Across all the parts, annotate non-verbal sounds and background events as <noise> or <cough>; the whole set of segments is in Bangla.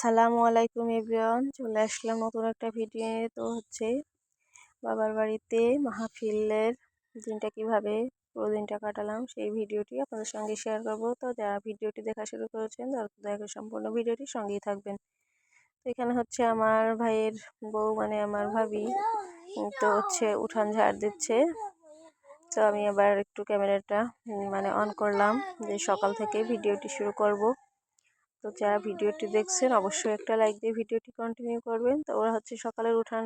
আসসালামু আলাইকুম এভরিওয়ান। চলে আসলাম নতুন একটা ভিডিও তো হচ্ছে বাবার বাড়িতে মাহফিলের দিনটা কীভাবে পুরো দিনটা কাটালাম সেই ভিডিওটি আপনাদের সঙ্গে শেয়ার করব। তো যারা ভিডিওটি দেখা শুরু করেছেন, তারা দেখা সম্পূর্ণ ভিডিওটি সঙ্গেই থাকবেন। তো এখানে হচ্ছে আমার ভাইয়ের বউ মানে আমার ভাবি তো হচ্ছে উঠান ঝাড় দিচ্ছে। তো আমি আবার একটু ক্যামেরাটা মানে অন করলাম। যে সকাল থেকে ভিডিওটি শুরু করব। তো যারা ভিডিওটি দেখছেন, অবশ্যই একটা লাইক দিয়ে ভিডিওটি কন্টিনিউ করবেন। তো ওরা হচ্ছে সকালের উঠান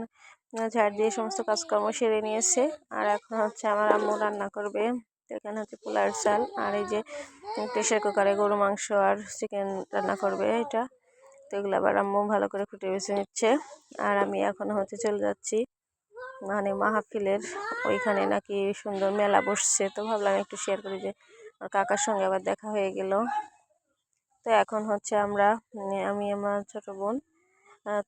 ঝাড় দিয়ে সমস্ত কাজকর্ম সেরে নিয়েছে। আর এখন হচ্ছে আমার আম্মু রান্না করবে। এখানে হচ্ছে পোলার চাল আর এই যে প্রেশার কুকারে গরু মাংস আর চিকেন রান্না করবে এটা। তো এগুলো আবার আম্মু ভালো করে ফুটে বেছে নিচ্ছে। আর আমি এখন হচ্ছে চলে যাচ্ছি মানে মাহফিলের ওইখানে নাকি সুন্দর মেলা বসছে। তো ভাবলাম একটু শেয়ার করি যে কাকার সঙ্গে আবার দেখা হয়ে গেল। তো এখন হচ্ছে আমরা আমি আমার ছোট বোন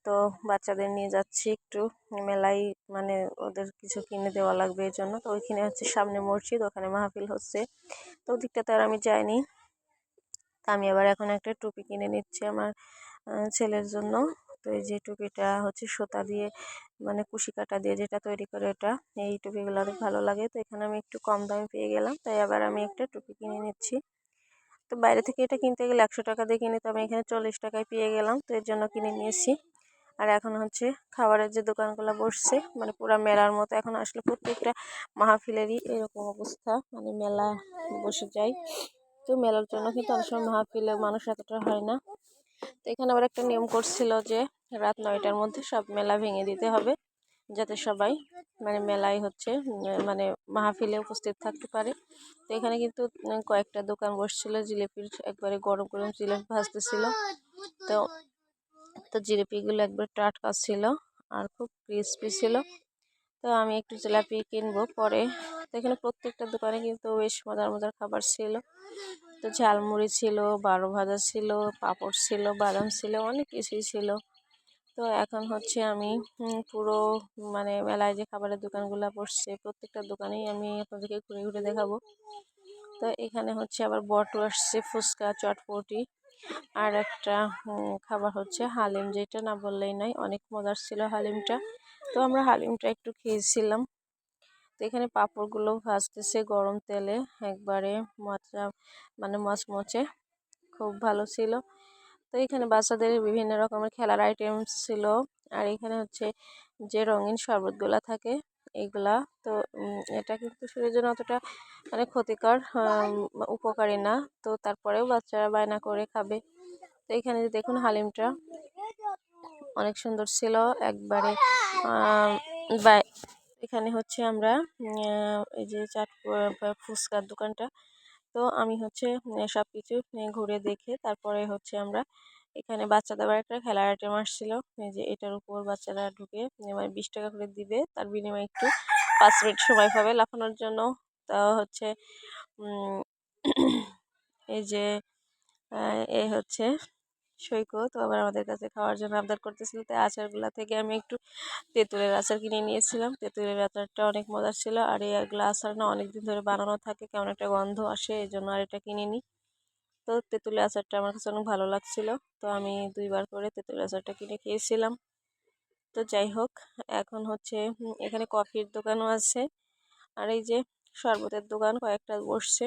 তো বাচ্চাদের নিয়ে যাচ্ছি একটু মেলায় মানে ওদের কিছু কিনে দেওয়া লাগবে এই জন্য। তো ওইখানে হচ্ছে সামনে মসজিদ, ওখানে মাহফিল হচ্ছে। তো ওদিকটাতে আর আমি যাইনি। তা আমি আবার এখন একটা টুপি কিনে নিচ্ছি আমার ছেলের জন্য। তো এই যে টুপিটা হচ্ছে সুতা দিয়ে মানে কুশি কাটা দিয়ে যেটা তৈরি করে ওটা, এই টুপিগুলো অনেক ভালো লাগে। তো এখানে আমি একটু কম দামে পেয়ে গেলাম, তাই আবার আমি একটা টুপি কিনে নিচ্ছি। তো বাইরে থেকে এটা কিনতে গেলে একশো টাকা দিয়ে কিনে তো আমি এখানে চল্লিশ টাকায় পেয়ে গেলাম, তো এর জন্য কিনে নিয়েছি। আর এখন হচ্ছে খাবারের যে দোকানগুলো বসছে মানে পুরো মেলার মতো, এখন আসলে প্রত্যেকটা মাহফিলেরই এরকম অবস্থা মানে মেলা বসে যায়। তো মেলার জন্য কিন্তু অনেক সময় মাহফিলে মানুষ এতটা হয় না। তো এখানে আবার একটা নিয়ম করছিল যে রাত নয়টার মধ্যে সব মেলা ভেঙে দিতে হবে। যাতে সবাই মানে মেলায় হচ্ছে মানে মাহফিলে উপস্থিত থাকতে পারে। তো এখানে কিন্তু কয়েকটা দোকান বসছিল জিলিপির একবারে গরম গরম জিলিপি ভাজতেছিল। তো তো জিলিপিগুলো একবার টাটকা ছিল আর খুব ক্রিসপি ছিল। তো আমি একটু জিলাপি কিনবো পরে। তো এখানে প্রত্যেকটা দোকানে কিন্তু বেশ মজার মজার খাবার ছিল। তো ঝালমুড়ি ছিল, বারো ভাজা ছিল, পাঁপড় ছিল, বাদাম ছিল, অনেক কিছুই ছিল। তো এখন হচ্ছে আমি পুরো মানে মেলায় যে খাবারের দোকানগুলো বসছে, প্রত্যেকটা দোকানেই আমি আপনাদেরকে ঘুরে ঘুরে দেখাবো। তো এখানে হচ্ছে আবার বটু আসছে, ফুচকা, চটপটি আর একটা খাবার হচ্ছে হালিম, যেটা না বললেই নয় অনেক মজার ছিল হালিমটা। তো আমরা হালিমটা একটু খেয়েছিলাম। তো এখানে পাঁপড়গুলো ভাজতেছে গরম তেলে, একবারে মচা মানে মচমচে, খুব ভালো ছিল। তো এখানে বাচ্চাদের বিভিন্ন রকমের খেলার আইটেমস ছিল। আর এখানে হচ্ছে যে রঙিন শরবতগুলা থাকে, এগুলা। তো এটা কিন্তু শরীরের জন্য অতটা মানে ক্ষতিকর উপকারী না। তো তারপরেও বাচ্চারা বায়না করে খাবে। তো এখানে যে দেখুন হালিমটা, অনেক সুন্দর ছিল। একবারে এখানে হচ্ছে আমরা এই যে চাট ফুচকার দোকানটা তো আমি হচ্ছে সব কিছু ঘুরে দেখে তারপরে হচ্ছে আমরা এখানে বাচ্চাদের আবার একটা খেলার আইটেম আসছিল। যে এটার উপর বাচ্চারা ঢুকে মানে বিশ টাকা করে দিবে। তার বিনিময়ে একটু পাঁচ মিনিট সময় পাবে লাফানোর জন্য। তা হচ্ছে এই যে এ হচ্ছে সৈকত। আবার আমাদের কাছে খাওয়ার জন্য আবদার করতেছিল। তাই আচারগুলা থেকে আমি একটু তেঁতুলের আচার কিনে নিয়েছিলাম। তেঁতুলের আচারটা অনেক মজার ছিল। আর এই এগুলো আচার না অনেক দিন ধরে বানানো থাকে, কেমন একটা গন্ধ আসে এই জন্য আর এটা কিনে নিই তো তেঁতুলের আচারটা আমার কাছে অনেক ভালো লাগছিল। তো আমি দুইবার করে তেঁতুলের আচারটা কিনে খেয়েছিলাম। তো যাই হোক, এখন হচ্ছে এখানে কফির দোকানও আছে। আর এই যে শরবতের দোকান কয়েকটা বসছে।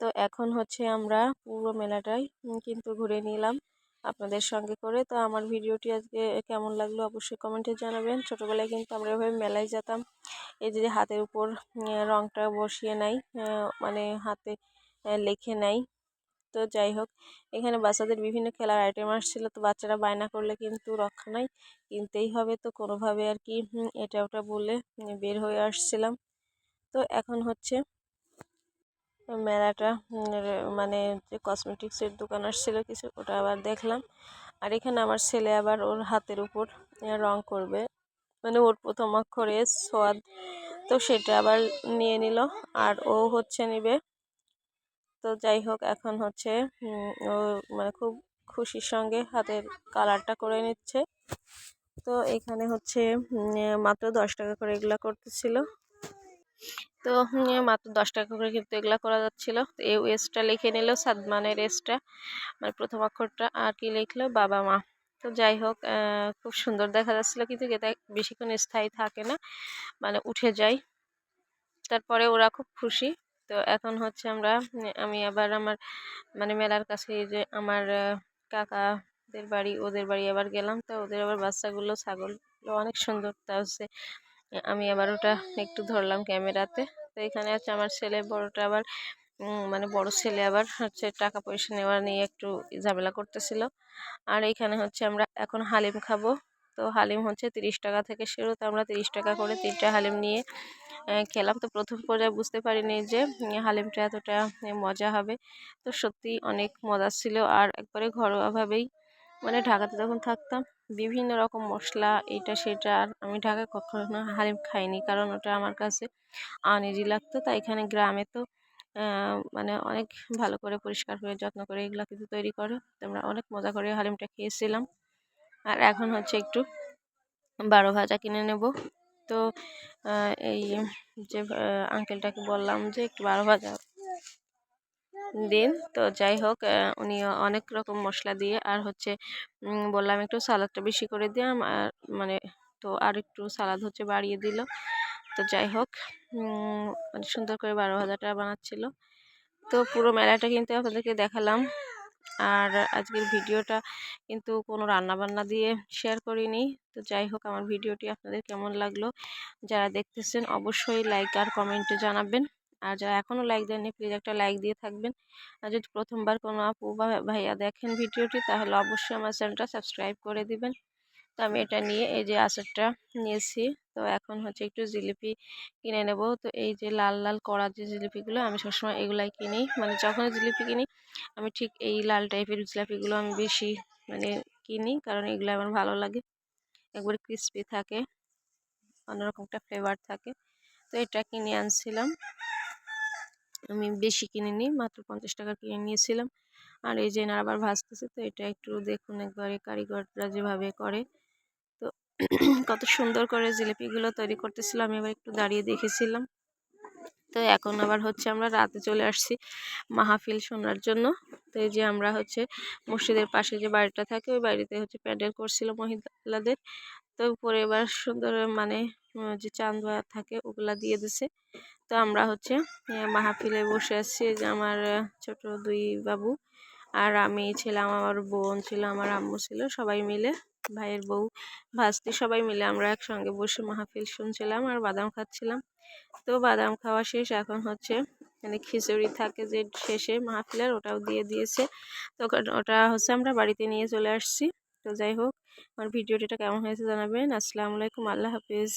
তো এখন হচ্ছে আমরা পুরো মেলাটাই কিন্তু ঘুরে নিলাম আপনাদের সঙ্গে করে। তো আমার ভিডিওটি আজকে কেমন লাগল অবশ্যই কমেন্টে জানাবেন। ছোটোবেলায় কিন্তু আমরা এভাবে মেলায় যেতাম, এই যে হাতের উপর রংটা বসিয়ে নেয় মানে হাতে লেখে নেয় তো যাই হোক, এখানে বাচ্চাদের বিভিন্ন খেলার আইটেম আসছিল, তো বাচ্চারা বায়না করলে কিন্তু রক্ষা নাই, কিনতেই হবে তো কোনোভাবে আর কি এটা ওটা বলে বের হয়ে আসছিলাম। তো এখন হচ্ছে মেলাটা মানে যে কসমেটিক্সের দোকান আসছিল কিছু, ওটা আবার দেখলাম। আর এখানে আমার ছেলে আবার ওর হাতের উপর রং করবে। মানে ওর প্রথম অক্ষরে সোয়াদ, তো সেটা আবার নিয়ে নিল। আর ও হচ্ছে নিবে, তো যাই হোক, এখন হচ্ছে ও মানে খুব খুশির সঙ্গে হাতের কালারটা করে নিচ্ছে। তো এখানে হচ্ছে মাত্র দশ টাকা করে এগুলা করতেছিল। তো মাত্র দশ টাকা করে কিন্তু এগুলা করা যাচ্ছিল। এই এসটা লিখে নিল সাদমানের এসটা মানে প্রথম অক্ষরটা আর কি লিখলো, বাবা মা। তো যাই হোক খুব সুন্দর দেখা যাচ্ছিল কিন্তু এটা বেশিক্ষণ স্থায়ী থাকে না মানে উঠে যায়। তারপরে ওরা খুব খুশি। তো এখন হচ্ছে আমরা আমি আবার আমার মানে মেলার কাছে যে আমার কাকাদের বাড়ি, ওদের বাড়ি আবার গেলাম। তো ওদের আবার বাচ্চাগুলো ছাগল অনেক সুন্দর। তা হচ্ছে আমি আবার ওটা একটু ধরলাম ক্যামেরাতে। তো এখানে হচ্ছে আমার ছেলে, বড়টা আবার মানে বড় ছেলে আবার হচ্ছে টাকা পয়সা নেওয়া নিয়ে একটু ঝামেলা করতেছিল। আর এখানে হচ্ছে আমরা এখন হালিম খাব। তো হালিম হচ্ছে তিরিশ টাকা থেকে শুরু। তো আমরা তিরিশ টাকা করে তিনটা হালিম নিয়ে খেলাম। তো প্রথম পর্যায়ে বুঝতে পারিনি যে হালিমটা এতটা মজা হবে। তো সত্যি অনেক মজা ছিল। আর একবারে ঘরোয়াভাবেই মানে ঢাকাতে যখন থাকতাম বিভিন্ন রকম মশলা এটা, সেটা, আর আমি ঢাকায় কখনো হালিম খাইনি। কারণ ওটা আমার কাছে আনইজি লাগতো। তাই এখানে গ্রামে তো মানে অনেক ভালো করে পরিষ্কার করে, যত্ন করে এগুলো কিন্তু তৈরি করে। আমরা অনেক মজা করে হালিমটা খেয়েছিলাম। আর এখন হচ্ছে একটু বারো ভাজা কিনে নেব। তো এই যে আঙ্কেলটাকে বললাম যে, একটু বারো ভাজা দিন। তো যাই হোক উনি অনেক রকম মশলা দিয়ে আর হচ্ছে বললাম একটু সালাদটা বেশি করে দিলাম, আর মানে তো আর একটু সালাদ হচ্ছে বাড়িয়ে দিল। তো যাই হোক সুন্দর করে বারো হাজার টাকা বানাচ্ছিল। তো পুরো মেলাটা কিন্তু আপনাদেরকে দেখালাম। আর আজকের ভিডিওটা কিন্তু কোনো রান্না বান্না দিয়ে শেয়ার করিনি। তো যাই হোক, আমার ভিডিওটি আপনাদের কেমন লাগল? যারা দেখতেছেন, অবশ্যই লাইক আর কমেন্টে জানাবেন। আর যারা এখনও লাইক দেননি প্লিজ একটা লাইক দিয়ে থাকবেন। আর যদি প্রথমবার কোনো আপু বা ভাইয়া দেখেন ভিডিওটি, তাহলে অবশ্যই আমার চ্যানেলটা সাবস্ক্রাইব করে দিবেন। তো আমি এটা নিয়ে এই যে আচারটা নিয়েছি, তো এখন হচ্ছে একটু জিলিপি কিনে নেব। তো এই যে লাল লাল কড়া যে জিলিপিগুলো, আমি সবসময় এগুলাই কিনি। মানে যখন জিলিপি কিনি, আমি ঠিক এই লাল টাইপের জিলাপিগুলো আমি বেশি মানে কিনি, কারণ এগুলো আমার ভালো লাগে। একবারে ক্রিস্পি থাকে, অন্যরকম একটা ফ্লেভার থাকে। তো এটা কিনে আনছিলাম। আমি বেশি কিনিনি মাত্র পঞ্চাশ টাকা কিনে নিয়েছিলাম। আর এই যে এনারা আবার ভাজতেছে তো এটা একটু দেখুন একবারে কারিগররা যেভাবে করে। তো <clears throat> কত সুন্দর করে জিলিপিগুলো তৈরি করতেছিল, আমি আবার একটু দাঁড়িয়ে দেখেছিলাম। তো এখন আবার হচ্ছে আমরা রাতে চলে আসছি মাহফিল শোনার জন্য। তো এই যে আমরা হচ্ছে মসজিদের পাশে যে বাড়িটা থাকে, ওই বাড়িতে হচ্ছে প্যান্ডেল করছিল মহিলাদের। তো উপরে এবার সুন্দর মানে যে চান্দোয়া থাকে ওগুলা দিয়ে দিছে। তো আমরা হচ্ছে মাহফিলে বসে আছি যে আমার ছোট দুই বাবু আর আমি ছিলাম, আমার বোন ছিল, আমার আম্মু ছিল, সবাই মিলে, ভাইয়ের বউ, ভাস্তি সবাই মিলে আমরা একসঙ্গে বসে মাহফিল শুনছিলাম আর বাদাম খাচ্ছিলাম। তো বাদাম খাওয়া শেষ, এখন হচ্ছে মানে খিচুড়ি থাকে যে শেষে মাহফিলের ওটাও দিয়ে দিয়েছে। তো ওটা হচ্ছে আমরা বাড়িতে নিয়ে চলে আসছি। তো যাই হোক আমার ভিডিওটা কেমন হয়েছে জানাবেন। আসসালামু আলাইকুম আল্লাহ হাফিজ।